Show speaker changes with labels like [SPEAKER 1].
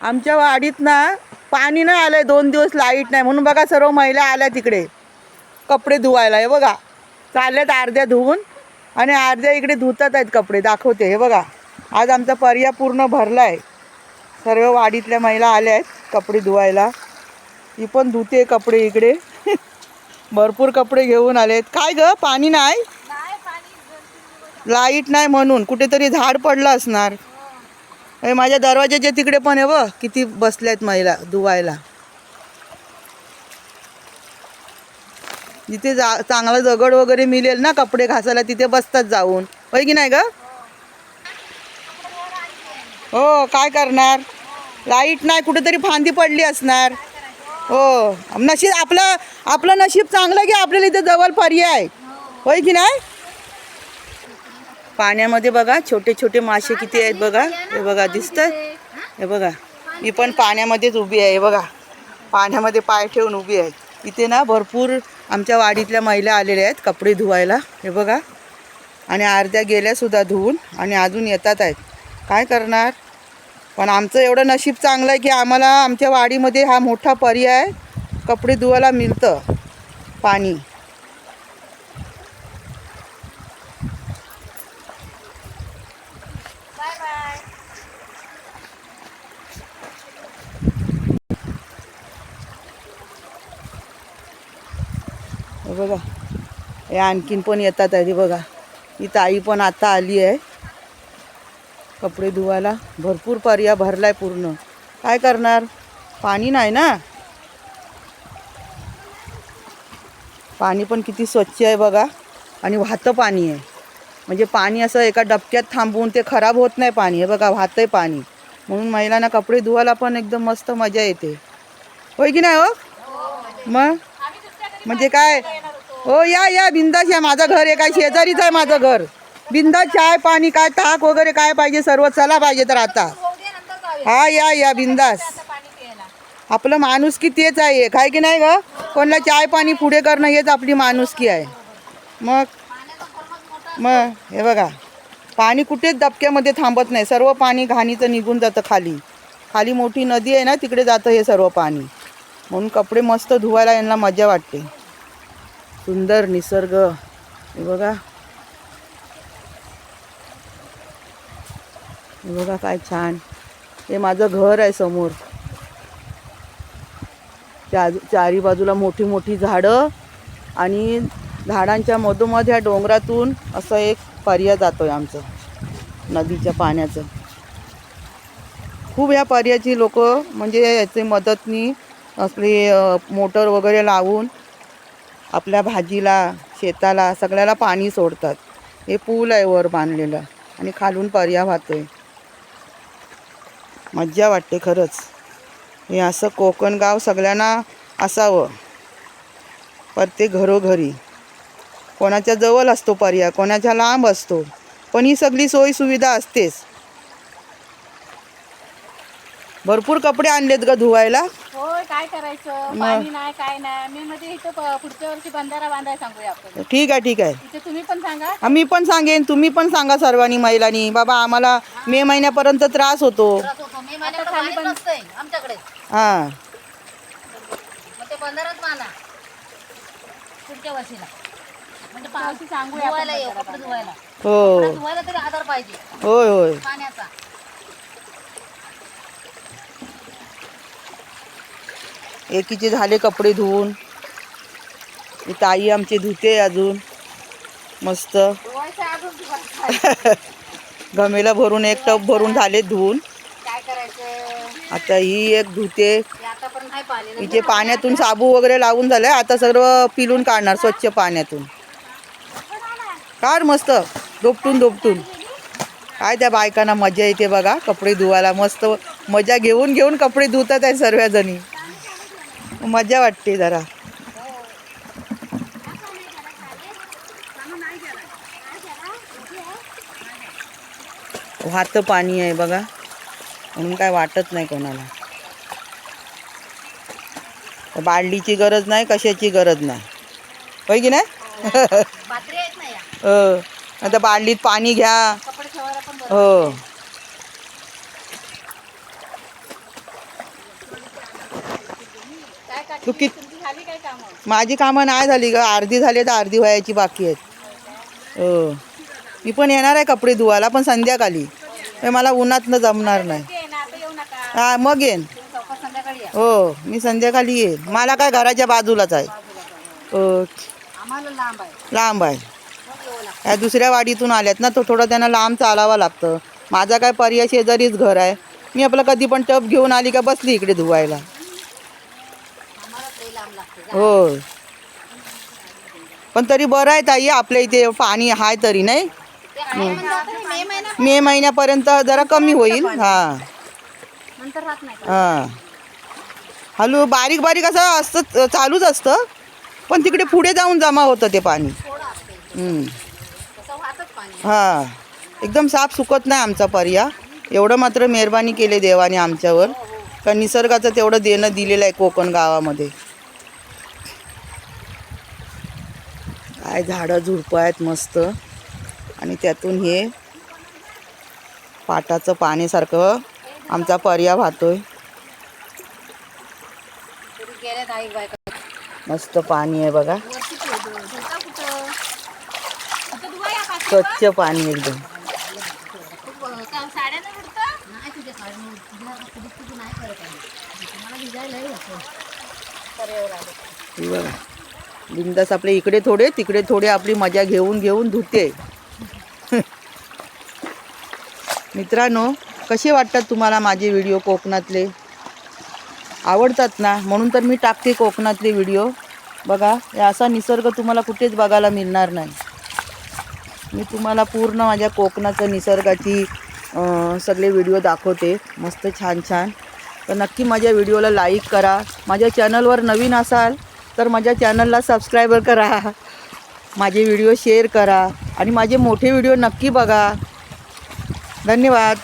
[SPEAKER 1] आमच्या वाडीत ना पाणी नाही आलंय दोन दिवस लाइट नाही. म्हणून बघा सर्व महिला आल्या तिकडे. कपडे धुवायला. हे बघा. चालल्यात अर्ध्या धुवून आणि अर्ध्या इकडे धुतात आहेत कपडे. दाखवते. हे बघा. आज आमचा पर्या पूर्ण भरला आहे सर्व वाडीतल्या महिला आल्या आहेत कपडे धुवायला. ही पण धुते कपडे इकडे. भरपूर कपडे घेऊन आलेत काय ग? पाणी नाही. लाइट नाही म्हणून. कुठेतरी झाड पडलं असणार. हे माझ्या दरवाज्याच्या तिकडे पण आहे व किती बसल्यात महिला धुवायला जिथे जा चांगला दगड वगैरे मिळेल ना कपडे घासायला तिथे बसतात जाऊन. होय की नाही ग? हो काय करणार? लाइट नाही कुठेतरी फांदी पडली असणार. हो नशीब आपलं आपलं नशीब चांगलं की आपल्याला इथे जवळ पर्याय. आहे. होय की नाही? पाण्यामध्ये बघा छोटे छोटे मासे किती आहेत बघा. हे बघा दिसतंय? हे बघा मी पण पाण्यामध्येच उभी आहे हे बघा. पाण्यामध्ये पाय ठेवून उभी आहे. इथे ना भरपूर आमच्या वाडीतल्या महिला आलेल्या आहेत कपडे धुवायला हे बघा. आणि अर्ध्या गेल्यासुद्धा धुवून आणि अजून येतात आहेत. काय करणार? पण आमचं एवढं नशीब चांगलं आहे की आम्हाला आमच्या वाडीमध्ये हा मोठा पर्याय कपडे धुवायला मिळतं. पाणी. हे बघा. हे आणखीन पण येतात आहे बघा. ही ताई पण आता आली आहे. कपडे धुवायला. भरपूर पर्या भरलाय पूर्ण. काय करणार? पाणी नाही ना? पाणी पण किती स्वच्छ आहे बघा. आणि वाहतं पाणी आहे. म्हणजे पाणी असं एका डबक्यात थांबवून ते खराब होत नाही पाणी. हे बघा वाहतंय पाणी. म्हणून महिलांना कपडे धुवायला पण एकदम मस्त मजा येते. होय की नाही हो? मग? म्हणजे काय? हो या या बिंदास या माझं घर आहे काय शेजारीच आहे माझं घर. बिंदास चाय पाणी काय ताक वगैरे काय पाहिजे सर्व चला पाहिजे तर आता. हा या या बिंदास. आपलं माणुसकी तेच आहे काय की नाही ग? कोणाला चाय पाणी पुढे करणं हेच आपली माणुसकी आहे. मग मग हे बघा. पाणी कुठेच दबक्यामध्ये थांबत नाही. सर्व पाणी घाणीचं निघून जातं खाली. खाली मोठी नदी आहे ना तिकडे जातं हे सर्व पाणी. म्हणून कपडे मस्त धुवायला यांना मजा वाटते. सुंदर निसर्ग. बघा. बघा काय छान. हे माझं घर आहे समोर. चार चारी बाजूला मोठी मोठी झाडं आणि झाडांच्या मधोमध ह्या डोंगरातून असं एक पर्या जातो आहे आमचं. नदीच्या पाण्याचं. खूप ह्या पर्याची लोक म्हणजे याचे मदतनी असली मोटर वगैरे लावून आपल्या भाजीला शेताला सगळ्याला पाणी सोडतात. हे पूल आहे वर बांधलेलं आणि खालून पर्या वाहतोय मज्जा वाटते खरंच. हे असं कोकण गाव सगळ्यांना असावं. प्रत्येक घरोघरी. कोणाच्या जवळ असतो पर्याय कोणाच्या लांब असतो. पण ही सगळी सोयी सुविधा असतेच. भरपूर कपडे आणलेत ग धुवायला.
[SPEAKER 2] होय काय करायचं? पाणी नाही काय नाही. मी मध्ये इथं प- पुढच्या वर्षी बंधारा बांधायला सांगूया आपण.
[SPEAKER 1] ठीक आहे ठीक आहे.
[SPEAKER 2] इथे तुम्ही पण सांगा.
[SPEAKER 1] हा, मी पण सांगेन तुम्ही पण सांगा सर्वांनी महिलांनी. बाबा आम्हाला मे महिन्यापर्यंत त्रास होतो.
[SPEAKER 3] मे महिन्याकडे पाणी नसतंय आमच्याकडे.
[SPEAKER 1] हां.
[SPEAKER 3] मग ते बंधारात माना. पुढच्या वर्षीला. म्हणजे पा-
[SPEAKER 2] वर्षी सांगूया आपण
[SPEAKER 3] धुवायला येऊ कपडे धुवायला.
[SPEAKER 1] हो.
[SPEAKER 3] कपडे धुवायला तरी आधार पाहिजे.
[SPEAKER 1] होय होय.
[SPEAKER 3] पाण्याचा.
[SPEAKER 1] एकीचे झाले कपडे धुवून. ताई आमची धुते अजून. मस्त. गमेला भरून एक टप भरून झाले धुवून. आता ही एक धुते. हिचे पाण्यातून साबू वगैरे लावून झाले आता सर्व पिलून काढणार स्वच्छ पाण्यातून. काढ मस्त. दोपटून दोपटून. काय त्या बायकांना मजा येते बघा कपडे धुवायला. मस्त मजा घेऊन घेऊन कपडे धुतात आहे सर्वजणी. मजा वाटते जरा. वाहतं पाणी आहे बघा. म्हणून काय वाटत नाही कोणाला. बादलीची गरज नाही कशाची गरज नाही. होय की नाही? हो. आता बादलीत पाणी घ्या. हो. तू कित माझी कामं नाही झाली ग. अर्धी झाली तर अर्धी व्हायची बाकी आहेत. हो. मी पण येणार आहे कपडे धुवायला पण संध्याकाळी. हे मला उन्हातनं जमणार नाही. हा मग येईन. हो मी संध्याकाळी येईन. मला काय घराच्या बाजूलाच आहे. हो.
[SPEAKER 3] आम्हाला लांब आहे.
[SPEAKER 1] या दुसऱ्या वाडीतून आल्यात ना तो थोडं त्यांना लांब चालावं लागतं. माझा काय पर्याय शेजारीच घर आहे. मी आपलं कधी पण टप घेऊन आली का बसली इकडे धुवायला
[SPEAKER 3] आम्हाला ते लांब लागते
[SPEAKER 1] हो. पण तरी बरं आहे ताई आपल्या इथे पाणी आहे तरी नाही?
[SPEAKER 3] मे
[SPEAKER 1] महिन्यापर्यंत जरा कमी होईल. हां. हां. हॅलो बारीक बारीक असं असतं चालूच असतं पण तिकडे पुढे जाऊन जमा होतं ते पाणी. हां. एकदम साफ सुकत नाही आमचा पर्या एवढं मात्र मेहरबानी केली देवाने आमच्यावर. का निसर्गाचं तेवढं देणं दिलेलं आहे कोकण गावामध्ये. काय झाडं झुडपं आहेत मस्त. आणि त्यातून हे पाटाचं पाण्यासारखं आमचा पर्या वाहतोय. मस्त पाणी आहे बघा. स्वच्छ पाणी एकदम. बघा. बिंदास आपले इकडे थोडे तिकडे थोडे आपली मजा घेऊन घेऊन धुते. मित्रांनो कसे वाटतात तुम्हाला माझे व्हिडिओ कोकणातले? आवडतात ना? म्हणून तर मी टाकते कोकणातले व्हिडिओ बघा हे असा निसर्ग तुम्हाला कुठेच बघायला मिळणार नाही. मी तुम्हाला पूर्ण माझ्या कोकणाचं निसर्गाची सगळे व्हिडिओ दाखवते. मस्त छान छान. तर नक्की माझ्या व्हिडिओला लाईक करा. माझ्या चॅनलवर नवीन असाल तर माझ्या चॅनलला सबस्क्रायबर करा. माझे व्हिडिओ शेअर करा आणि माझे मोठे व्हिडिओ नक्की बघा. धन्यवाद.